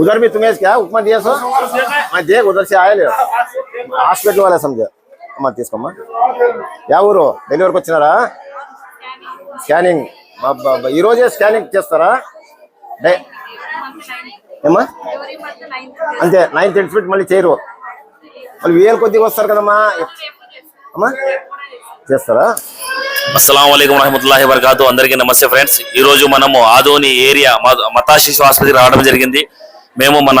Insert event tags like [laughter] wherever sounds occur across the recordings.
उधर भी तुम्हें क्या उपमा दिया सर? मैं देख उधर से आया ले। హాస్పిటల్ వాళ్ళే సంజ అమ్మా తీసుకోమ్మా యా ఊరు డెలివరీకి వచ్చినారా స్కానింగ్ ఈరోజే స్కానింగ్ చేస్తారా? ఏమ్మా? అంతే నైన్ టెన్ ఫీట్ మళ్ళీ చేయరు. మళ్ళీ వేల కొద్దిగా వస్తారు కదమ్మా. అమ్మా? చేస్తారా? అస్సలం అయికం రహమతుల్లాహి వరకాతు అందరికీ నమస్తే ఫ్రెండ్స్. ఈరోజు మనము ఆదోని ఏరియా మతా శిశు ఆసుపత్రికి రావడం జరిగింది. మేము మన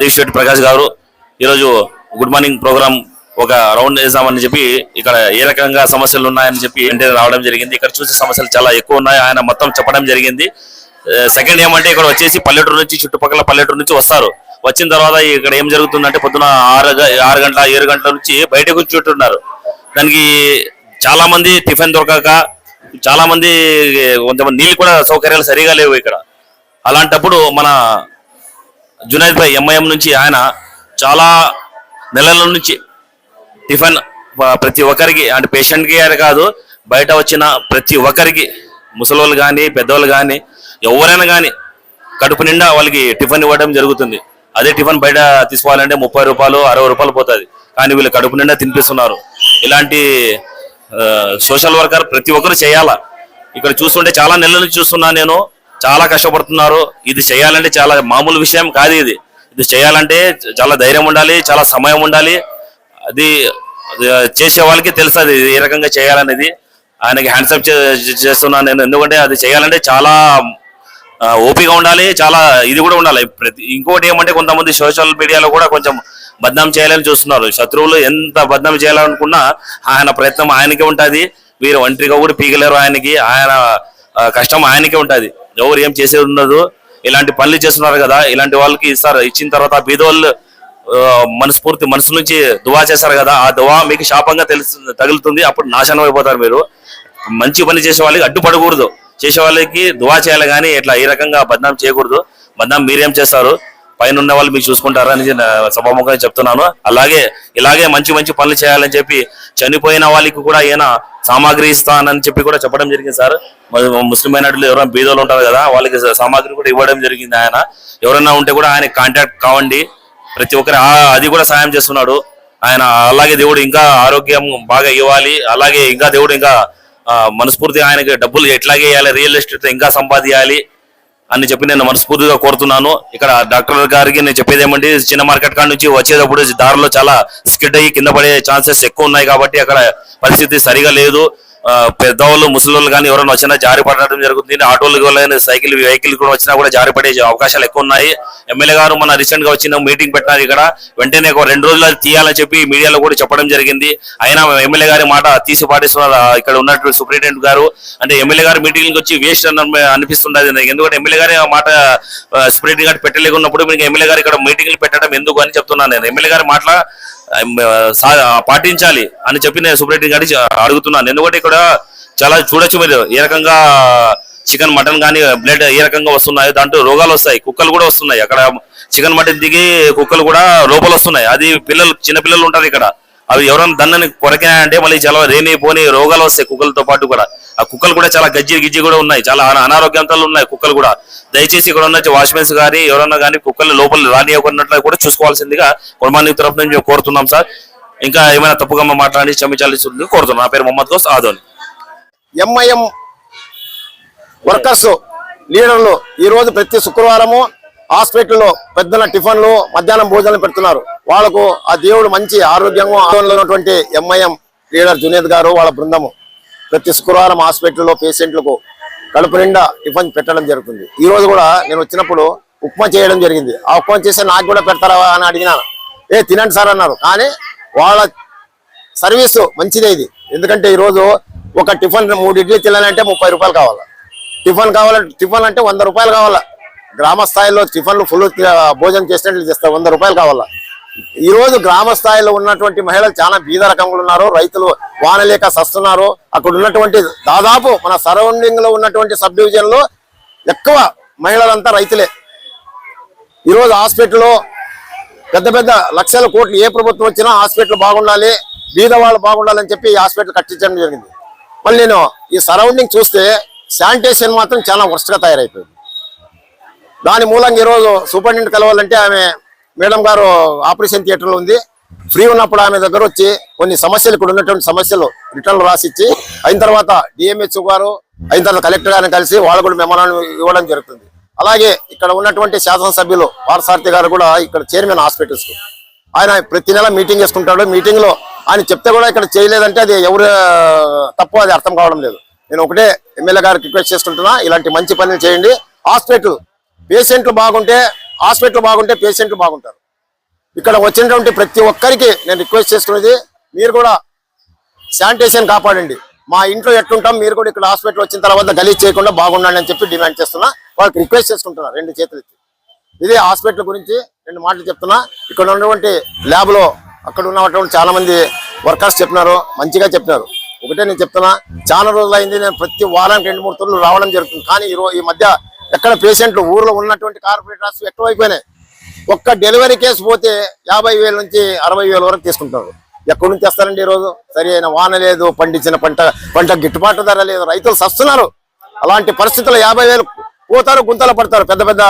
దేశెట్టి ప్రకాష్ గారు ఈరోజు గుడ్ మార్నింగ్ ప్రోగ్రామ్ ఒక రౌండ్ వేసామని చెప్పి ఇక్కడ ఏ రకంగా సమస్యలు ఉన్నాయని చెప్పి వెంటనే రావడం జరిగింది. ఇక్కడ చూసే సమస్యలు చాలా ఎక్కువ ఉన్నాయి. ఆయన మొత్తం చెప్పడం జరిగింది. సెకండ్ ఏమంటే ఇక్కడ వచ్చేసి పల్లెటూరు నుంచి చుట్టుపక్కల పల్లెటూరు నుంచి వస్తారు. వచ్చిన తర్వాత ఇక్కడ ఏం జరుగుతుందంటే పొద్దున ఆరు గ- ఆరు గంటల ఏడు గంటల నుంచి బయటకు కూర్చుంటున్నారు. దానికి చాలా మంది టిఫిన్ దొరకక చాలా మంది కొంతమంది నీళ్ళు కూడా సౌకర్యాలు సరిగా లేవు ఇక్కడ. అలాంటప్పుడు మన జునైద్ భాయ్ ఎంఐఎం నుంచి ఆయన చాలా నెలల నుంచి టిఫిన్ ప్రతి ఒక్కరికి అంటే పేషెంట్కి అని కాదు బయట వచ్చిన ప్రతి ఒక్కరికి ముసలోళ్ళు కానీ పెద్దవాళ్ళు కానీ ఎవరైనా కానీ కడుపు నిండా వాళ్ళకి టిఫిన్ ఇవ్వడం జరుగుతుంది. అదే టిఫిన్ బయట తీసుకోవాలంటే ముప్పై రూపాయలు అరవై రూపాయలు పోతుంది. కానీ వీళ్ళు కడుపు నిండా తినిపిస్తున్నారు. ఇలాంటి సోషల్ వర్కర్ ప్రతి ఒక్కరు చేయాలా? ఇక్కడ చూస్తుంటే చాలా నెలల నుంచి చూస్తున్నా నేను. చాలా కష్టపడుతున్నారు. ఇది చేయాలంటే చాలా మామూలు విషయం కాదు ఇది. ఇది చేయాలంటే చాలా ధైర్యం ఉండాలి చాలా సమయం ఉండాలి. అది చేసే వాళ్ళకి తెలుస్తుంది ఇది ఏ రకంగా చేయాలనేది. ఆయనకి హ్యాండ్సప్ చేస్తున్నాను నేను. ఎందుకంటే అది చేయాలంటే చాలా ఓపిక ఉండాలి చాలా ఇది కూడా ఉండాలి. ప్రతి ఇంకోటి ఏమంటే కొంతమంది సోషల్ మీడియాలో కూడా కొంచెం బద్నాం చేయాలని చూస్తున్నారు. శత్రువులు ఎంత బద్నాం చేయాలనుకున్నా ఆయన ప్రయత్నం ఆయనకే ఉంటుంది. వీరు ఒంటరిగా కూడా పీకలేరు ఆయనకి. ఆయన కష్టం ఆయనకే ఉంటుంది. ఎవరు ఏం చేసేది ఉండదు. ఇలాంటి పనులు చేస్తున్నారు కదా ఇలాంటి వాళ్ళకి సార్ ఇచ్చిన తర్వాత బీదోళ్ళు మనస్ఫూర్తి మనసు నుంచి దువా చేస్తారు కదా ఆ దువా మీకు శాపంగా తెలుసు తగులుతుంది అప్పుడు నాశనం అయిపోతారు మీరు. మంచి పని చేసే వాళ్ళకి అడ్డుపడకూడదు. చేసే వాళ్ళకి దువా చేయాలి కానీ ఇట్లా ఈ రకంగా బద్నాం చేయకూడదు. బద్నాం మీరేం చేస్తారు? పైన ఉన్న వాళ్ళు మీరు చూసుకుంటారా అని నేను సభాముఖంగా చెప్తున్నాను. అలాగే ఇలాగే మంచి మంచి పనులు చేయాలని చెప్పి చనిపోయిన వాళ్ళకి కూడా ఈయన సామాగ్రి ఇస్తానని చెప్పి కూడా చెప్పడం జరిగింది సార్. ముస్లిం మైనార్టీలు ఎవరైనా బీదోలు ఉంటారు కదా వాళ్ళకి సామాగ్రి కూడా ఇవ్వడం జరిగింది ఆయన. ఎవరైనా ఉంటే కూడా ఆయన కాంటాక్ట్ కావండి. ప్రతి ఒక్కరి అది కూడా సాయం చేస్తున్నాడు. ఆయన అలాగే దేవుడు ఇంకా ఆరోగ్యం బాగా ఇవ్వాలి. అలాగే ఇంకా దేవుడు ఇంకా మనస్ఫూర్తిగా ఆయనకి డబ్బులు ఎట్లాగే ఇవ్వాలి. రియల్ ఎస్టేట్ ఇంకా సంపాదించాలి. అని చెప్పి నేను మనస్ఫూర్తిగా కోరుతున్నాను. ఇక్కడ డాక్టర్ గారికి నేను చెప్పేది ఏమంటే చిన్న మార్కెట్ కాడ నుంచి వచ్చేటప్పుడు దారిలో చాలా స్కిడ్ అయ్యి కింద పడే ఛాన్సెస్ ఎక్కువ ఉన్నాయి కాబట్టి అక్కడ పరిస్థితి సరిగా లేదు. పెద్దవాళ్ళు ముసలోళ్ళు కానీ ఎవరైనా వచ్చినా జారి పడడం జరుగుతుంది. ఆటోలు కానీ సైకిల్ వెహికల్ కూడా వచ్చినా కూడా జారి పడే అవకాశాలు ఎక్కువ ఉన్నాయి. ఎమ్మెల్యే గారు మన రీసెంట్గా వచ్చిన మీటింగ్ పెట్టినారు ఇక్కడ. వెంటనే ఒక రెండు రోజులు తీయాలని చెప్పి మీడియాలో కూడా చెప్పడం జరిగింది. అయినా ఎమ్మెల్యే గారి మాట తీసి పాటిస్తున్నారు. ఇక్కడ ఉన్నటువంటి సూపరింటెండెంట్ గారు. అంటే ఎమ్మెల్యే గారు మీటింగ్ వచ్చి వేస్ట్ అని అనిపిస్తుంది ఎందుకంటే ఎమ్మెల్యే గారి మాట సూపరింటెండెంట్ గారు పెట్టలేకున్నప్పుడు మీకు ఎమ్మెల్యే గారు ఇక్కడ మీటింగ్లు పెట్టడం ఎందుకు అని చెప్తున్నాను నేను. ఎమ్మెల్యే గారి మాటల పాటించాలి అని చెప్పి నేను సూపరింటెండెంట్ గారికి అడుగుతున్నాను. ఎందుకంటే ఇక్కడ చాలా చూడొచ్చు మీరు ఏ రకంగా చికెన్ మటన్ కానీ బ్లడ్ ఏ రకంగా వస్తున్నాయో దాంట్లో రోగాలు వస్తాయి కుక్కలు కూడా వస్తున్నాయి. అక్కడ చికెన్ మటన్ దిగి కుక్కలు కూడా లోపల వస్తున్నాయి. అది పిల్లలు చిన్న పిల్లలు ఉంటారు ఇక్కడ. అవి ఎవరైనా దన్నని కొరకినాయంటే మళ్ళీ చాలా రేని పోని రోగాలు వస్తాయి కుక్కలతో పాటు కూడా. ఆ కుక్కలు కూడా చాలా గజ్జి గిజ్జి కూడా ఉన్నాయి. చాలా అనా- అనారోగ్యంతో ఉన్నాయి కుక్కలు కూడా. దయచేసి ఇక్కడ ఉన్న వాచ్మెన్స్ కానీ ఎవరన్నా కానీ కుక్కలు లోపల రానియకున్నట్లు కూడా చూసుకోవాల్సిందిగా కుటుంబానికి తరఫు నుంచి మేము కోరుతున్నాం సార్. ఇంకా ఏమైనా తప్పుగా మాట్లాడి క్షమించాల్సి కోరుతున్నాం. నా పేరు మొహమ్మద్ గోస్ ఆదోన్. ఎంఐఎం వర్కర్స్ లీడర్లు ఈ రోజు ప్రతి శుక్రవారము హాస్పిటల్లో పెద్దల టిఫిన్లు మధ్యాహ్నం భోజనం పెడుతున్నారు. వాళ్ళకు ఆ దేవుడు మంచి ఆరోగ్యంగా ఆందోళనలో ఉన్నటువంటి ఎంఐఎం లీడర్ జునేద్ గారు వాళ్ళ బృందము ప్రతి శుక్రవారం హాస్పిటల్లో పేషెంట్లకు కడుపు నిండా టిఫిన్ పెట్టడం జరుగుతుంది. ఈ రోజు కూడా నేను వచ్చినప్పుడు ఉప్మా చేయడం జరిగింది. ఆ ఉప్మా చేస్తే నాకు కూడా పెడతారా అని అడిగినాను ఏ తినండి సార్ అన్నారు. కానీ వాళ్ళ సర్వీస్ మంచిదే ఇది. ఎందుకంటే ఈరోజు ఒక టిఫిన్ మూడు ఇడ్లీ తినాలంటే ముప్పై రూపాయలు కావాలి? టిఫిన్ కావాలంటే టిఫిన్ అంటే వంద రూపాయలు కావాలా? గ్రామ స్థాయిలో టిఫిన్లు ఫుల్ భోజనం చేసినట్లు చేస్తారు వంద రూపాయలు కావాలా? ఈ రోజు గ్రామ స్థాయిలో ఉన్నటువంటి మహిళలు చాలా బీద రకంగా ఉన్నారు రైతులు వానలేక సస్తున్నారు. అక్కడ ఉన్నటువంటి దాదాపు మన సరౌండింగ్లో ఉన్నటువంటి సబ్ డివిజన్లో ఎక్కువ మహిళలంతా రైతులే. ఈ రోజు హాస్పిటల్లో పెద్ద పెద్ద లక్షల కోట్లు ఏ ప్రభుత్వం వచ్చినా హాస్పిటల్ బాగుండాలి బీద వాళ్ళు బాగుండాలని చెప్పి ఈ హాస్పిటల్ కట్టించడం జరిగింది. మళ్ళీ నేను ఈ సరౌండింగ్ చూస్తే శానిటేషన్ మాత్రం చాలా వరుసగా తయారైపోయింది. దాని మూలంగా ఈరోజు సూపరింటెండెంట్ కలవాలంటే ఆమె మేడం గారు ఆపరేషన్ థియేటర్లో ఉంది. ఫ్రీ ఉన్నప్పుడు ఆమె దగ్గర వచ్చి కొన్ని సమస్యలు ఇక్కడ ఉన్నటువంటి సమస్యలు రిటర్న్ రాసిచ్చి అయిన తర్వాత డిఎంహెచ్ఓ గారు అయిన తర్వాత కలెక్టర్ గారిని కలిసి వాళ్ళు కూడా మెమోరాండం ఇవ్వడం జరుగుతుంది. అలాగే ఇక్కడ ఉన్నటువంటి శాసనసభ్యులు పార్సారథి గారు కూడా ఇక్కడ చైర్మన్ హాస్పిటల్స్ ఆయన ప్రతి నెల మీటింగ్ చేసుకుంటాడు. మీటింగ్లో ఆయన చెప్తే కూడా ఇక్కడ చేయలేదంటే అది ఎవరు తప్పు అది అర్థం కావడం లేదు. నేను ఒకటే ఎమ్మెల్యే గారికి రిక్వెస్ట్ చేసుకుంటున్నా ఇలాంటి మంచి పనులు చేయండి. హాస్పిటల్ పేషెంట్లు బాగుంటే హాస్పిటల్ బాగుంటే పేషెంట్లు బాగుంటారు. ఇక్కడ వచ్చినటువంటి ప్రతి ఒక్కరికి నేను రిక్వెస్ట్ చేసుకునేది మీరు కూడా శానిటేషన్ కాపాడండి. మా ఇంట్లో ఎట్లుంటాం మీరు కూడా ఇక్కడ హాస్పిటల్ వచ్చిన తర్వాత గలీజ్ చేయకుండా బాగుండండి అని చెప్పి డిమాండ్ చేస్తున్నా. వాళ్ళకి రిక్వెస్ట్ చేసుకుంటున్నా రెండు చేతులు ఇచ్చి ఇదే హాస్పిటల్ గురించి రెండు మాటలు చెప్తున్నా. ఇక్కడ ఉన్నటువంటి ల్యాబ్లో అక్కడ ఉన్నటువంటి చాలా మంది వర్కర్స్ చెప్పినారు మంచిగా చెప్పినారు. ఒకటే నేను చెప్తున్నా చాలా రోజులు అయింది నేను ప్రతి వారానికి రెండు మూడు తూర్లు రావడం జరుగుతుంది. కానీ ఈ మధ్య ఎక్కడ పేషెంట్లు ఊర్లో ఉన్నటువంటి కార్పొరేటర్స్ ఎక్కువైపోయినాయి. ఒక్క డెలివరీ కేసు పోతే యాభై వేల నుంచి అరవై వేల వరకు తీసుకుంటారు. ఎక్కడి నుంచి తెస్తారండి ఈ రోజు సరి అయిన వాన లేదు పండించిన పంట పంట గిట్టుబాటు ధర లేదు. రైతులు సస్తున్నారు. అలాంటి పరిస్థితుల్లో యాభై వేలు పోతారు గుంతలు పడతారు పెద్ద పెద్ద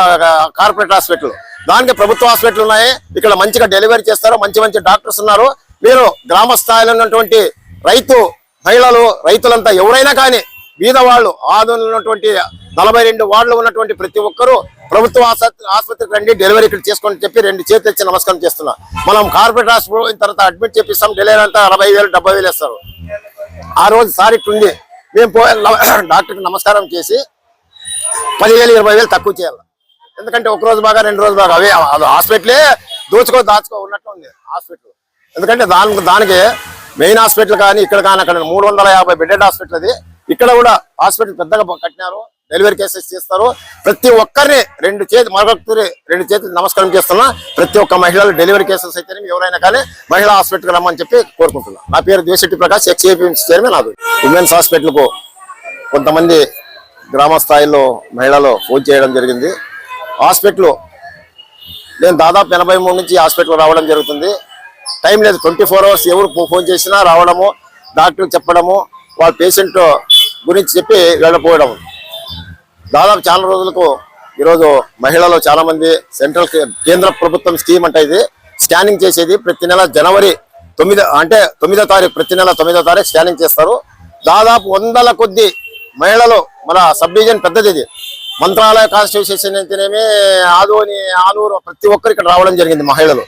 కార్పొరేట్ హాస్పిటల్ దానికి ప్రభుత్వ హాస్పిటల్ ఉన్నాయి. ఇక్కడ మంచిగా డెలివరీ చేస్తారు. మంచి మంచి డాక్టర్స్ ఉన్నారు. మీరు గ్రామ స్థాయిలో ఉన్నటువంటి రైతు మహిళలు రైతులంతా ఎవరైనా కానీ బీదవాళ్ళు వాళ్ళు ఉన్నటువంటి నలభై రెండు వార్డులు ఉన్నటువంటి ప్రతి ఒక్కరూ ప్రభుత్వ ఆస్పత్రి ఆసుపత్రికి రండి డెలివరీ ఇక్కడ చేసుకోండి చెప్పి రెండు చేతులు ఇచ్చి నమస్కారం చేస్తున్నా. మనం కార్పొరేట్ హాస్పిటల్ తర్వాత అడ్మిట్ చేపిస్తాం డెలివరీ అంతా అరవై వేలు డెబ్బై వేలు వేస్తారు. ఆ రోజు సార్ ఇట్లుంది మేము పో [coughs] డాక్టర్కి నమస్కారం చేసి పదివేలు ఇరవై వేలు తక్కువ చేయాలి. ఎందుకంటే ఒక రోజు బాగా రెండు రోజు బాగా. అవే అది హాస్పిటలే దోచుకో దాచుకో ఉన్నట్టు ఉంది హాస్పిటల్. ఎందుకంటే దానికి దానికి మెయిన్ హాస్పిటల్ కానీ ఇక్కడ కానీ అక్కడ మూడు వందల యాభై బెడెడ్ హాస్పిటల్ అది. ఇక్కడ కూడా హాస్పిటల్ పెద్దగా కట్టినారు. డెలివరీ కేసెస్ చేస్తారు. ప్రతి ఒక్కరిని రెండు చేతి మరొకరి రెండు చేతులు నమస్కారం చేస్తున్నా. ప్రతి ఒక్క మహిళలు డెలివరీ కేసెస్ అయితే ఎవరైనా కానీ మహిళా హాస్పిటల్కి రమ్మని చెప్పి కోరుకుంటున్నా. నా పేరు Desetti Prakash ex APMC chairman నాదు. ఉమెన్స్ హాస్పిటల్కు కొంతమంది గ్రామ స్థాయిలో మహిళలు ఫోన్ చేయడం జరిగింది. హాస్పిటల్ నేను దాదాపు ఎనభై మూడు నుంచి హాస్పిటల్ రావడం జరుగుతుంది. టైం లేదు ట్వంటీ ఫోర్ అవర్స్ ఎవరు ఫోన్ చేసినా రావడము డాక్టర్ చెప్పడము వాళ్ళ పేషెంట్ గురించి చెప్పి వెళ్ళపోవడం దాదాపు చాలా రోజులకు ఈరోజు మహిళలు చాలా మంది సెంట్రల్ కేంద్ర ప్రభుత్వం స్కీమ్ అంటే ఇది. స్కానింగ్ చేసేది ప్రతి నెల జనవరి తొమ్మిది అంటే తొమ్మిదో తారీఖు ప్రతి నెల తొమ్మిదో తారీఖు స్కానింగ్ చేస్తారు. దాదాపు వందల కొద్ది మహిళలు మన సబ్ డివిజన్ పెద్దది ఇది. మంత్రాలయ కాన్స్టిట్యూషన్ అయితేనేమి ఆదోని ఆలూరు ప్రతి ఒక్కరు ఇక్కడ రావడం జరిగింది మహిళలు.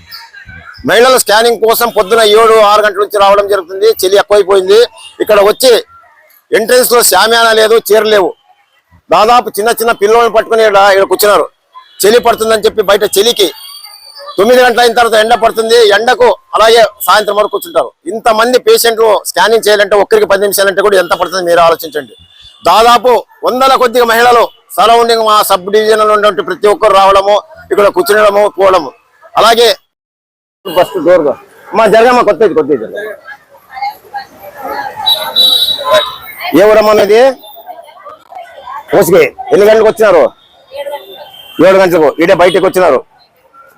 మహిళల స్కానింగ్ కోసం పొద్దున ఏడు ఆరు గంటల నుంచి రావడం జరుగుతుంది. చలి ఎక్కువైపోయింది. ఇక్కడ వచ్చి ఎంట్రెన్స్లో శామ్యాన లేదు చీర లేవు. దాదాపు చిన్న చిన్న పిల్లల్ని పట్టుకుని ఇక్కడ కూర్చున్నారు. చలి పడుతుందని చెప్పి బయట చలికి తొమ్మిది గంటల అయిన తర్వాత ఎండ పడుతుంది. ఎండకు అలాగే సాయంత్రం వరకు కూర్చుంటారు. ఇంతమంది పేషెంట్లు స్కానింగ్ చేయాలంటే ఒక్కరికి పది నిమిషాలంటే కూడా ఎంత పడుతుంది మీరు ఆలోచించండి. దాదాపు వందల కొద్దిగా మహిళలు సరౌండింగ్ మా సబ్ డివిజన్లో ఉన్నటువంటి ప్రతి ఒక్కరు రావడము ఇక్కడ కూర్చునడము పోవడము. అలాగే ఫస్ట్ డోర్ మా జరగమ్మా కొత్త కొత్తది ఏ ఊరమ్మా మీది కోసికి ఎన్ని గంటలకు వచ్చినారు? ఏడు గంటలకు. ఈడే బయటకు వచ్చినారు.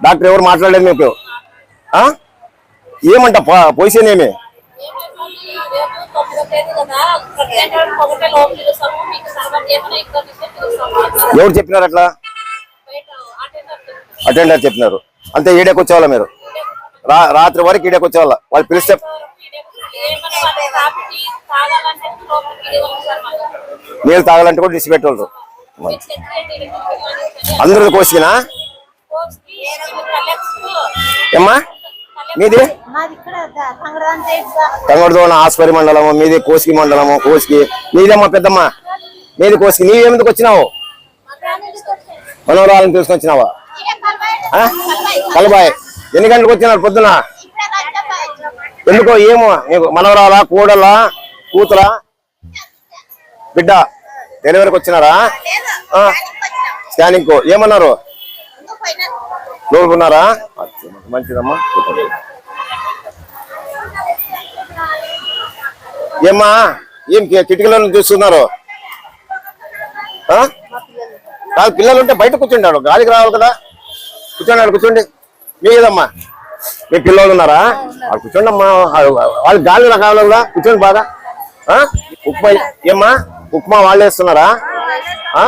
డాక్టర్ ఎవరు మాట్లాడలేదు మీకు? ఆ? ఏమంట? పొజిషన్ ఏమి ఎవరు చెప్పినారు అట్లా? అటెండర్ చెప్పినారు. అంతే ఈడేకి వచ్చేవాళ్ళ మీరు? రా రాత్రి వరకు ఈడేకి వచ్చేవాళ్ళ వాళ్ళు పిలిస్తే నీళ్ళు తాగాలంటే కూడా పిల్లలని అందరూ కలెక్ట్స్ ఏమ్మా? మీది? మాది తంగడదోన ఆస్పరి మండలము మీది కోసికి మండలము కోసికి నీదమ్మా పెద్దమ్మ? నీది కోసికి నీవు ఎందుకు వచ్చినావు? మనవరాలను తీసుకొచ్చినావా ఆ? కలబాయ్. ఎన్ని గంటలకు వచ్చినారు పొద్దున? ఎందుకో ఏమో? నీకు మనవరాలా కూడలా కూతురా? బిడ్డ డెలివరీకి వచ్చినారా? ఆ. స్కానింగ్ ఏమన్నారు? ఇంకా పైన లోపల ఉన్నారా మంచిదమ్మా. ఏమ్మా ఏం కిటికీలను చూస్తున్నారు? కాదు పిల్లలు ఉంటే బయట కూర్చుంటాడు. గాలికి రావాలి కదా. కూర్చోండి కూర్చోండి. మీ కదమ్మా మీ పిల్లలు ఉన్నారా? ఆడ కూర్చోండి అమ్మా వాళ్ళు గాలి కావాలి కదా కూర్చోండి బాగా? ఉప్మా ఏమ్మా? ఉప్మా వాళ్ళే ఇస్తున్నారా ఆ?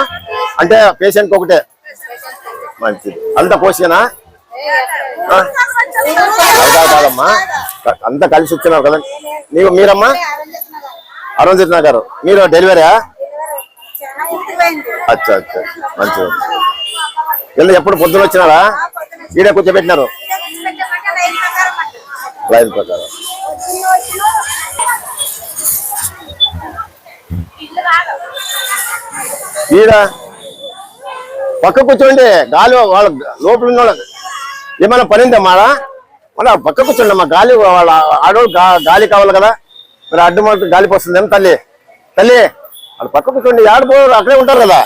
అంటే పేషెంట్ ఒకటే. మంచిది. అంత ఆ? అదా కాదమ్మా. అంతా కలిసి వచ్చినావు కదా. నీవు మీరమ్మా? అరుణజిత్ నగర్. మీరు డెలివరీ అచ్చా అచ్చా. మంచిది. వీళ్ళు ఎప్పుడు పొద్దున వచ్చినారా? ఈడే కూర్చోబెట్టినారు. లైన్ ప్రకారం. ఈడ పక్క కూర్చోండి గాలి వాళ్ళ లోపల ఉన్న వాళ్ళకి ఏమైనా పనిందా మాడ? మళ్ళా పక్క కూర్చోండి అమ్మా గాలి వాళ్ళ ఆడవాళ్ళు గాలి కావాలి కదా. మరి అడ్డు మాకు గాలి పోస్తుంది ఏం తల్లి. తల్లి వాళ్ళు పక్క కూర్చోండి ఆడిపోరు అక్కడే ఉంటారు కదా.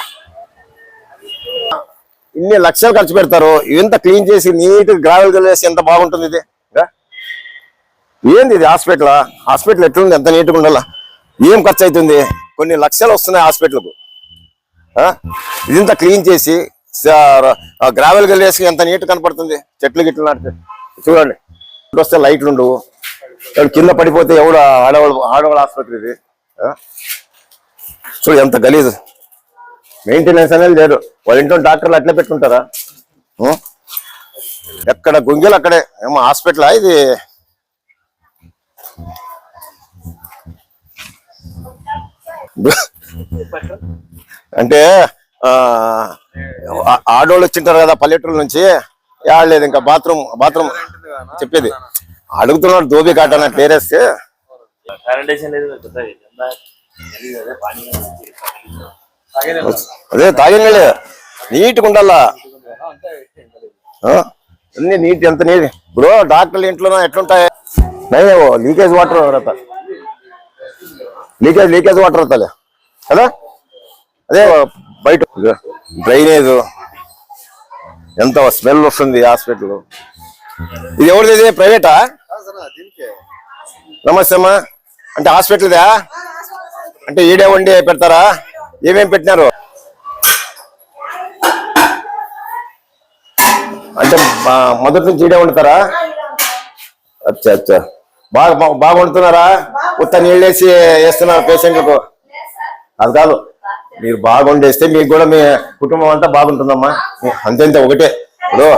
ఇన్ని లక్షలు ఖర్చు పెడతారు ఇంత క్లీన్ చేసి నీట్ గ్రావెల్ కలిసి ఎంత బాగుంటుంది ఇది? ఏంది ఇది హాస్పిటల్? హాస్పిటల్ ఎట్లుంది? ఎంత నీట్గా ఉండాలా? ఏం ఖర్చు అవుతుంది కొన్ని లక్షలు వస్తున్నాయి హాస్పిటల్కు. ఆ? ఇదంతా క్లీన్ చేసి గ్రావెల్ గల్లేసి ఎంత నీట్ కనపడుతుంది? చెట్లు గిట్లు నాటితే. చూడండి. ఇటు వస్తే లైట్లు ఉండవు. ఇక్కడ కింద పడిపోతే ఎవడు ఆడవాళ్ళు ఆడవాళ్ళ ఆసుపత్రి ఇది? ఆ? చూడు ఎంత గలీజు. మెయింటెనెన్స్ అనేది లేదు. వాళ్ళ ఇంట్లో డాక్టర్లు అట్లే పెట్టుకుంటారా? ఎక్కడ గుంగెలు అక్కడే? ఏమో హాస్పిటల్ ఇది? అంటే ఆడోళ్ళు వచ్చింటారు కదా పల్లెటూరు నుంచి. లేదు ఇంకా బాత్రూమ్ బాత్రూమ్ చెప్పేది. అడుగుతున్నాడు దోబి కాట పేరేస్తే. అదే పానీ అదే తాగిన నీట్గా ఉండాలా? అన్ని నీట్ ఎంత నీట్. ఇప్పుడు డాక్టర్లు ఇంట్లో ఎట్లుంటాయి? నయ్యో లీకేజ్ వాటర్ రత లీకేజ్ లీకేజ్ వాటర్ అవుతుంది కదా? అదే బయట. డ్రైనేజ్. ఎంత స్మెల్ వస్తుంది హాస్పిటల్ ఇది ఎవరిది? ఇది ప్రైవేటా? నమస్తే అమ్మా. అంటే హాస్పిటల్దా? అంటే ఈడే వండి పెడతారా? ఏమేమి పెట్టినారు? అంటే మొదటి నుంచి ఇడే వండుతారా? అచ్చా అచ్చా. బాగా బాగా వండుతున్నారా? ఉత్త నీళ్ళేసి వేస్తున్నారు పేషెంట్లకు. అది కాదు మీరు బాగా వండేస్తే మీకు కూడా మీ కుటుంబం అంతా బాగుంటుందమ్మా. అంతేంత ఒకటే. ఇప్పుడు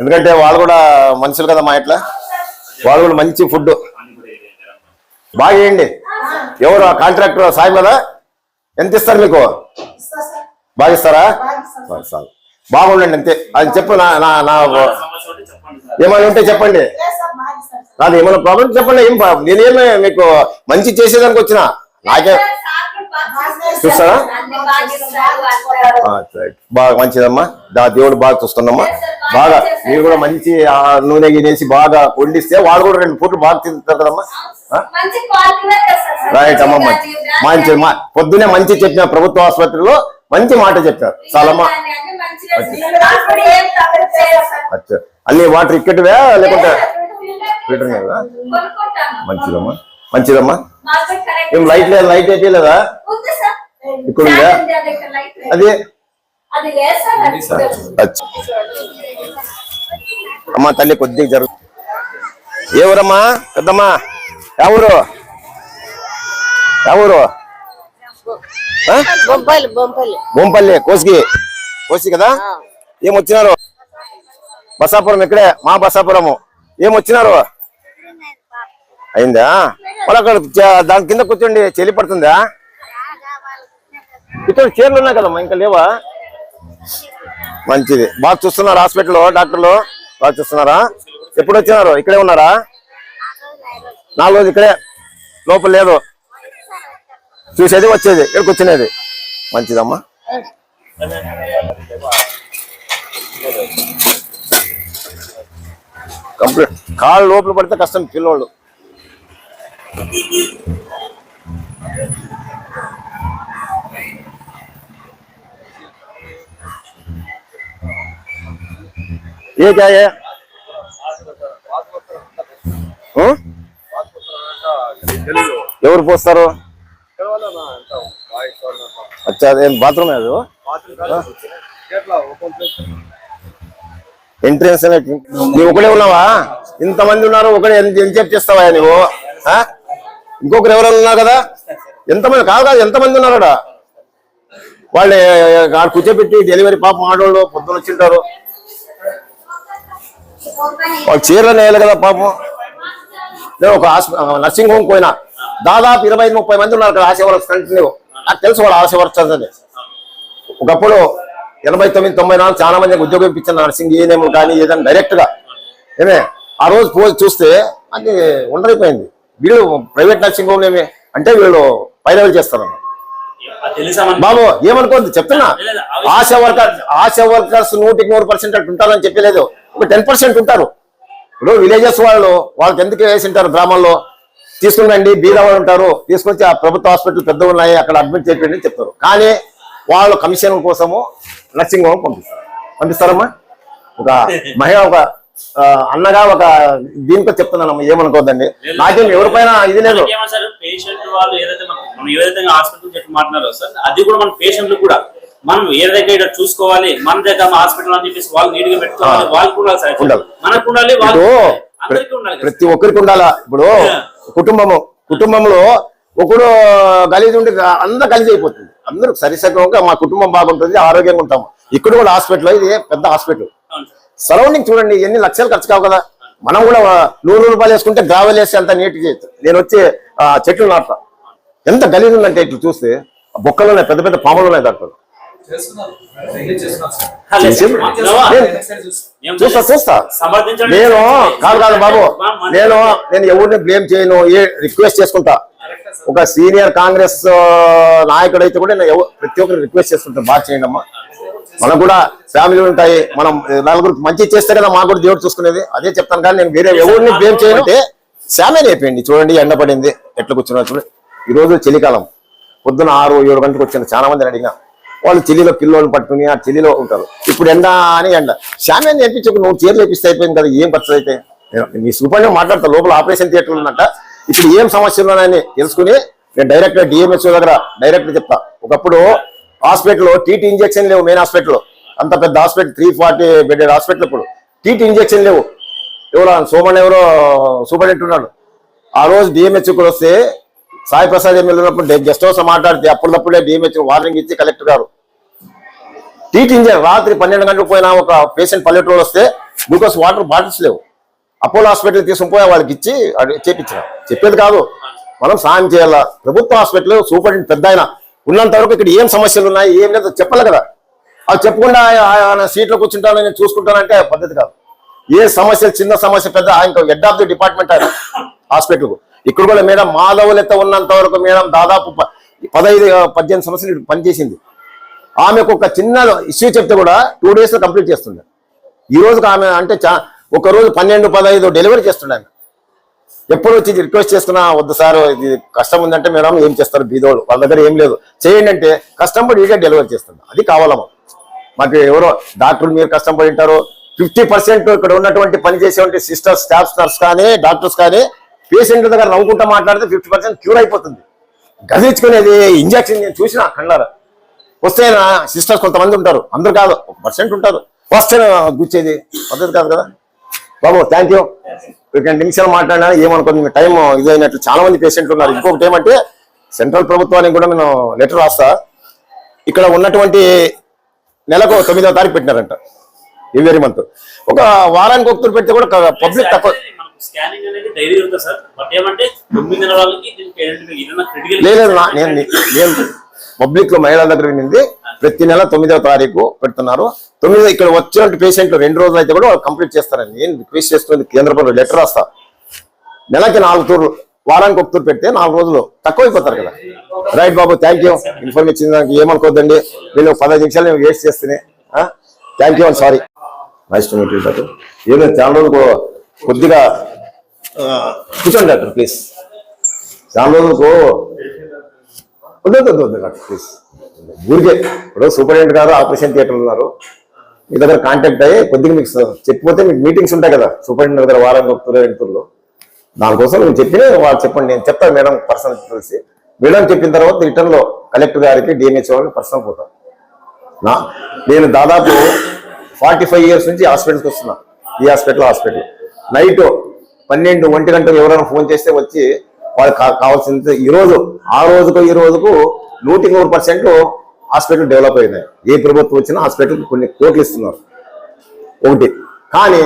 ఎందుకంటే వాళ్ళు కూడా మనుషులు కదా మా ఇట్లా. వాళ్ళు కూడా మంచి ఫుడ్ బాగా వేయండి. ఎవరు కాంట్రాక్టర్ సాయం కదా ఎంత ఇస్తారు మీకు? బాగా ఇస్తారా బాగుండండి అంతే. అది చెప్పు నా నా నా ఏమైనా ఉంటే చెప్పండి నాది ఏమైనా ప్రాబ్లం చెప్పండి. ఏం నేనేమే మీకు మంచి చేసేదానికి వచ్చిన? నాకే చూస్తారా. బాగా మంచిదమ్మా. దా దేవుడు బాగా చూస్తున్నామ్మా బాగా మీరు కూడా మంచి ఆ, నూనె గినేసి బాగా వండిస్తే వాళ్ళు కూడా రెండు పూట్లు బాగా తింటారు కదమ్మా. రైట్ అమ్మ మంచి పొద్దునే మంచి చెప్పిన ప్రభుత్వ ఆసుపత్రిలో మంచి మాట చెప్పారు. చాలమ్మా. అన్ని. అచ్చా. వాటర్ ఇక్కటివే లేకుంటే ఫిల్టర్. మంచిదమ్మా. మంచిదమ్మా. ఏం లైట్ లేదు లైట్ అయితే లేదా. ఇక్కడ అది అమ్మా తల్లి కొద్దిగా జరుగు. ఏ ఊరమ్మా? పెద్దమ్మా? ఎవరు ఎవరు? బొంపల్లి కోసికి కోసి కదా? ఏం వచ్చినారు? బసాపురం ఇక్కడే మా బసాపురము. ఏం వచ్చినారు? అయిందా? మరి అక్కడ దాని కింద కూర్చోండి చలి పడుతుందా? ఇతర చీరలు ఉన్నాయి కదమ్మా ఇంకా లేవా? మంచిది. బాగా చూస్తున్నారు హాస్పిటల్లో డాక్టర్లు? బాగా చూస్తున్నారా? ఎప్పుడు వచ్చినారు? ఇక్కడే ఉన్నారా? నాలుగు రోజు ఇక్కడే. లోపల లేదు. చూసేది వచ్చేది ఇక్కడికి వచ్చినది. మంచిదమ్మా. కంప్లీట్ కాళ్ళు లోపల పడితే కష్టం పిల్లోళ్ళు. ఏ క్యా ఎవరు పోస్తారు? అచ్చా అదేం బాత్రూమ్ అది? ఎంట్రెన్స్ నువ్వు ఒకడే ఉన్నావా? ఇంతమంది ఉన్నారు ఒకడే ఎంజాయ్ చేస్తావా నువ్వు ఆ? ఇంకొకరు ఎవరైనా ఉన్నారు కదా? ఎంతమంది? కాదు కాదు ఎంతమంది ఉన్నారు అక్కడ? వాళ్ళు కూర్చోబెట్టి డెలివరీ పాపం ఆడవాళ్ళు పొద్దున వచ్చింటారు. వాళ్ళు చీరలు వేయాలి కదా పాపం. నేను ఒక నర్సింగ్ హోమ్ పోయినా. దాదాపు ఇరవై ఐదు ముప్పై మంది ఉన్నారు అక్కడ ఆశ వర్కర్స్ కంటిన్యూ నాకు తెలుసు వాళ్ళు ఆశ వర్కర్స్ అని ఒకప్పుడు ఎనభై తొమ్మిది తొంభై నాలుగు చాలా మందికి ఉద్యోగం ఇప్పించిన నర్సింగ్ ఏనేమో కానీ ఏదైనా డైరెక్ట్గా. ఏమే ఆ రోజు పోయి చూస్తే అది ఉండరైపోయింది వీళ్ళు ప్రైవేట్ నర్సింగ్ హోమ్ ఏమి అంటే వీళ్ళు పై లెవెల్ చేస్తారన్న అది తెలుసా మనకి? బాబు ఏమనుకోవద్దు చెప్తున్నా. ఆశా వర్కర్స్ ఆశా వర్కర్స్ నూటికి నూరు పర్సెంట్ అట్లా ఉంటారని చెప్పలేదు. ఒక టెన్ పర్సెంట్ ఉంటారు. ఇప్పుడు విలేజెస్ వాళ్ళు వాళ్ళకి ఎందుకు వేసి ఉంటారు గ్రామాల్లో? తీసుకురండి బీద వాళ్ళు ఉంటారు తీసుకొచ్చి ఆ ప్రభుత్వ హాస్పిటల్ పెద్ద ఉన్నాయి అక్కడ అడ్మిట్ చేయండి చెప్తారు. కానీ వాళ్ళు కమిషన్ కోసము నర్సింగ్ హోమ్ పంపిస్తారు. పంపిస్తారమ్మా? ఒక మహిళ ఒక అన్నగా ఒక దీంతో చెప్తున్నానమ్మా ఏమనుకోవద్దండి నాకేం ఎవరిపైన ఇది లేదు. పేషెంట్ వాళ్ళు ఏదైతే మనం మనం ఏదైతే హాస్పిటల్ చెప్పి మాట్లాడారో సార్ అది కూడా మన పేషెంట్లు కూడా మనం ఏదైతే ఇక్కడ చూసుకోవాలి మన దగ్గర హాస్పిటల్ అని చెప్పేసి వాళ్ళు నీట్గా పెట్టుకోవాలి వాళ్ళకు ఉండాలి సార్. మనకు ఉండాలి ప్రతి ఒక్కరికి ఉండాలా? ఇప్పుడు కుటుంబము కుటుంబంలో ఒకడు గలీజ్ ఉంటే అందరూ గలీజ్ అయిపోతుంది. అందరూ సరిసగంగా మా కుటుంబం బాగుంటుంది ఆరోగ్యంగా ఉంటాము. ఇక్కడ కూడా హాస్పిటల్ ఇది పెద్ద హాస్పిటల్. సరౌండింగ్ చూడండి ఎన్ని లక్షలు ఖర్చు కావు కదా. మనం కూడా నూరు రూపాయలు వేసుకుంటే గ్రావెల్ వేసి అంత నీట్ చేయొచ్చు నేను వచ్చి చెట్లు నాటుతా. ఎంత గలీజ్ ఉందంటే ఇట్లా చూస్తే బొక్కలు ఉన్నాయి పెద్ద పెద్ద పాములు ఉన్నాయి దాంట్లో. చూస్తాం చూస్తా. నేను కాదు కాదు బాబు. నేను నేను ఎవరిని బ్లేమ్ చేయను ఏ రిక్వెస్ట్ చేసుకుంటా. ఒక సీనియర్ కాంగ్రెస్ నాయకుడు అయితే కూడా నేను ప్రతి ఒక్కరు రిక్వెస్ట్ చేసుకుంటాను బాగా చేయండి అమ్మా. మనకు కూడా ఫ్యామిలీ ఉంటాయి మనం నలుగురికి మంచి చేస్తే కదా మాకు కూడా దేవుడు చూసుకునేది. అదే చెప్తాను కానీ నేను వేరే ఎవరిని బ్లేమ్ చేయను. అంటే శామే అయిపోయింది చూడండి ఎండ పడింది ఎట్లా కూర్చున్నారు చూడండి. ఈ రోజు చలికాలం పొద్దున ఆరు ఏడు గంటలకు వచ్చిన చాలా మందిని అడిగినా వాళ్ళు చెల్లిలో పిల్లోని పట్టుకుని ఆ చెల్లిలో ఉంటారు. ఇప్పుడు ఎండ అని ఎండ. శామ్యాన్ని నేర్పించకు నువ్వు చీరలు వేపిస్తే అయిపోయింది కదా ఏం ఖర్చు అయితే? మీ సూపర్గా మాట్లాడతా లోపల ఆపరేషన్ థియేటర్లు ఉందంట ఇప్పుడు ఏం సమస్యలున్నాయని తెలుసుకుని నేను డైరెక్ట్ డిఎంఎస్ దగ్గర డైరెక్ట్ చెప్తా. ఒకప్పుడు హాస్పిటల్లో టీటీ ఇంజెక్షన్ లేవు మెయిన్ హాస్పిటల్ అంత పెద్ద hospital three forty bedded hospital ఇప్పుడు. టీటీ ఇంజెక్షన్ లేవు. ఎవరో సోమన్ ఎవరో సూపరింటెండెంట్ ఉన్నాడు. ఆ రోజు డిఎంహెచ్ కూడా వస్తే సాయి ప్రసాద్ ఎమ్మెల్యే ఉన్నప్పుడు గెస్ట్ హౌస్ మాట్లాడితే అప్పుడప్పుడే డిఎంహెచ్ వార్నింగ్ ఇచ్చి కలెక్టర్ గారు టీటీ ఇంజన్ రాత్రి పన్నెండు గంటలకు పోయిన ఒక పేషెంట్ పల్లెటూరు వస్తే గ్లూకోజ్ వాటర్ బాటిల్స్ లేవు. అపోలో హాస్పిటల్ తీసుకుని పోయి వాళ్ళకి ఇచ్చి చేపించిన. చెప్పేది కాదు. మనం సాయం చేయాలా? ప్రభుత్వ హాస్పిటల్ సూపరింటెండెంట్ పెద్ద ఆయన ఉన్నంత వరకు ఇక్కడ ఏం సమస్యలు ఉన్నాయి ఏం లేదు చెప్పాలి కదా. అది చెప్పకుండా ఆయన- సీట్లో కూర్చుంటాను నేను చూసుకుంటానంటే పద్ధతి కాదు. ఏ సమస్య చిన్న సమస్య పెద్ద ఆయన హెడ్ ఆఫ్ ది డిపార్ట్మెంట్ ఆయన హాస్పిటల్కు. ఇక్కడ కూడా మేడం మాధవులెత్త ఉన్నంత వరకు మేడం దాదాపు పదహైదు పద్దెనిమిది సంవత్సరాలు పనిచేసింది. ఆమెకు ఒక చిన్న ఇష్యూ చెప్తే కూడా టూ డేస్లో కంప్లీట్ చేస్తుండే. ఈ రోజుకి ఆమె అంటే చా ఒక రోజు పన్నెండు పదహైదు డెలివరీ చేస్తుండే ఎప్పుడు వచ్చి రిక్వెస్ట్ చేస్తున్నా వద్దు సార్ ఇది కష్టం ఉందంటే మేడం ఏం చేస్తారు బీదోడు వాళ్ళ దగ్గర ఏం లేదు. చేయండి అంటే కష్టం పడి ఈజీగా డెలివరీ చేస్తుంది అది కావాలమ్మా. మాకు ఎవరో డాక్టర్లు మీరు కష్టం పడి ఉంటారు. ఫిఫ్టీ పర్సెంట్ ఇక్కడ ఉన్నటువంటి పనిచేసేటువంటి సిస్టర్స్ స్టాఫ్ నర్స్ కానీ డాక్టర్స్ కానీ పేషెంట్ దగ్గర నవ్వుకుంటా మాట్లాడితే ఫిఫ్టీ పర్సెంట్ క్యూర్ అయిపోతుంది. గదిచ్చుకునేది ఇంజక్షన్ నేను చూసిన కళ్ళారా? వస్తే సిస్టర్స్ కొంతమంది ఉంటారు. అందరు కాదు ఒక పర్సెంట్ ఉంటారు. వస్తే గుచ్చేది? పద్ధతి కాదు కదా? బాబు థ్యాంక్ యూ రెండు నిమిషాలు మాట్లాడినా ఏమనుకోండి టైం ఇదైనట్లు చాలా మంది పేషెంట్లు ఉన్నారు. ఇంకొకటి ఏమంటే సెంట్రల్ ప్రభుత్వానికి కూడా నేను లెటర్ రాస్తా. ఇక్కడ ఉన్నటువంటి నెలకు తొమ్మిదవ తారీఖు పెట్టినారంట. ఎవరీ మంత్ ఒక వారానికి ఒకరు పెడితే కూడా పబ్లిక్ తక్కువ స్కానింగ్ అనేది డైలీ ఉంటుంది సార్. బట్ ఏమంటే తొమ్మిది నెలల వాళ్ళకి దీనికి లేదు నేను నేను పబ్లిక్లో మహిళల దగ్గర వినింది. ప్రతి నెల తొమ్మిదవ తారీఖు పెడుతున్నారు. తొమ్మిది ఇక్కడ వచ్చిన పేషెంట్లు రెండు రోజులు అయితే కూడా వాళ్ళు కంప్లీట్ చేస్తారని నేను రిక్వెస్ట్ చేస్తుంది? కేంద్ర ప్రభుత్వం లెటర్ రాస్తా. నెలకి నాలుగు తూర్లు వారానికి ఒక తూరు పెడితే నాలుగు రోజులు తక్కువ అయిపోతారు కదా. రైట్ బాబు థ్యాంక్ యూ ఇన్ఫర్మేషన్ దానికి ఏమనుకోవద్దండి నేను పదహైదు నిమిషాలు నేను వేస్ట్ చేస్తేనే thank you and sorry nice to meet doctor ఏదో చాలా రోజులు కొద్దిగా కూర్చోండి డాక్టర్ ప్లీజ్. చాలా రోజులకు వద్దు వద్దు డాక్టర్ ప్లీజ్. ఊరికే ఇప్పుడు సూపరింటెండెంట్ గారు ఆపరేషన్ థియేటర్ ఉన్నారు. మీ దగ్గర కాంటాక్ట్ అయ్యి కొద్దిగా మీకు చెప్పిపోతే మీకు మీటింగ్స్ ఉంటాయి కదా సూపరింటెండెంట్ దగ్గర వారం ఒకరు ఎంతుల్లో దానికోసం నేను చెప్పి వాళ్ళు చెప్పండి నేను చెప్తాను మేడం పర్సనల్ తెలిసి. మేడం చెప్పిన తర్వాత రిటర్న్లో కలెక్టర్ గారికి డిఎంహెచ్ఓ గారికి పర్సనల్ పోతాను నా నేను దాదాపు ఫార్టీ ఫైవ్ ఇయర్స్ నుంచి హాస్పిటల్కి వస్తున్నా. ఈ హాస్పిటల్ హాస్పిటల్. నైట్ పన్నెండు ఒంటి గంటలు ఎవరైనా ఫోన్ చేస్తే వచ్చి వాళ్ళకి కావాల్సింది ఈరోజు ఆ రోజుకు ఈ రోజుకు నూటికి నూరు పర్సెంట్ హాస్పిటల్ డెవలప్ అయినాయి. ఏ ప్రభుత్వం వచ్చినా హాస్పిటల్ కొన్ని కోట్లు ఇస్తున్నారు. ఒకటి. కానీ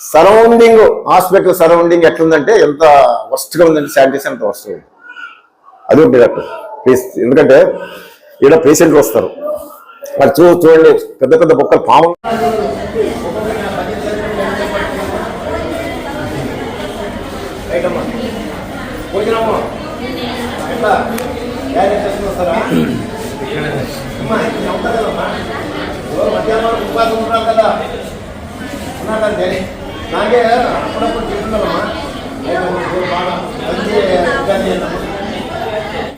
సరౌండింగ్ హాస్పిటల్ సరౌండింగ్ ఎట్లుందంటే ఎంత వర్స్ట్గా ఉందంటే శానిటేషన్ అంత ఉంది. అది ఒకటి డాక్టర్. ప్లీజ్ ఎందుకంటే ఇక్కడ పేషెంట్లు వస్తారు. మరి చూ చూడండి పెద్ద పెద్ద బొక్కలు పాము. విగ్రహం ఎట్లా తయారు చేసుకొస్తారా అమ్మా ఇక్కడ ఉంటా కదమ్మా. మధ్యాహ్నం ఉపాసం ఉంటారు కదా. ఉన్నాడండి నాకే అప్పుడప్పుడు చెప్తున్నామమ్మా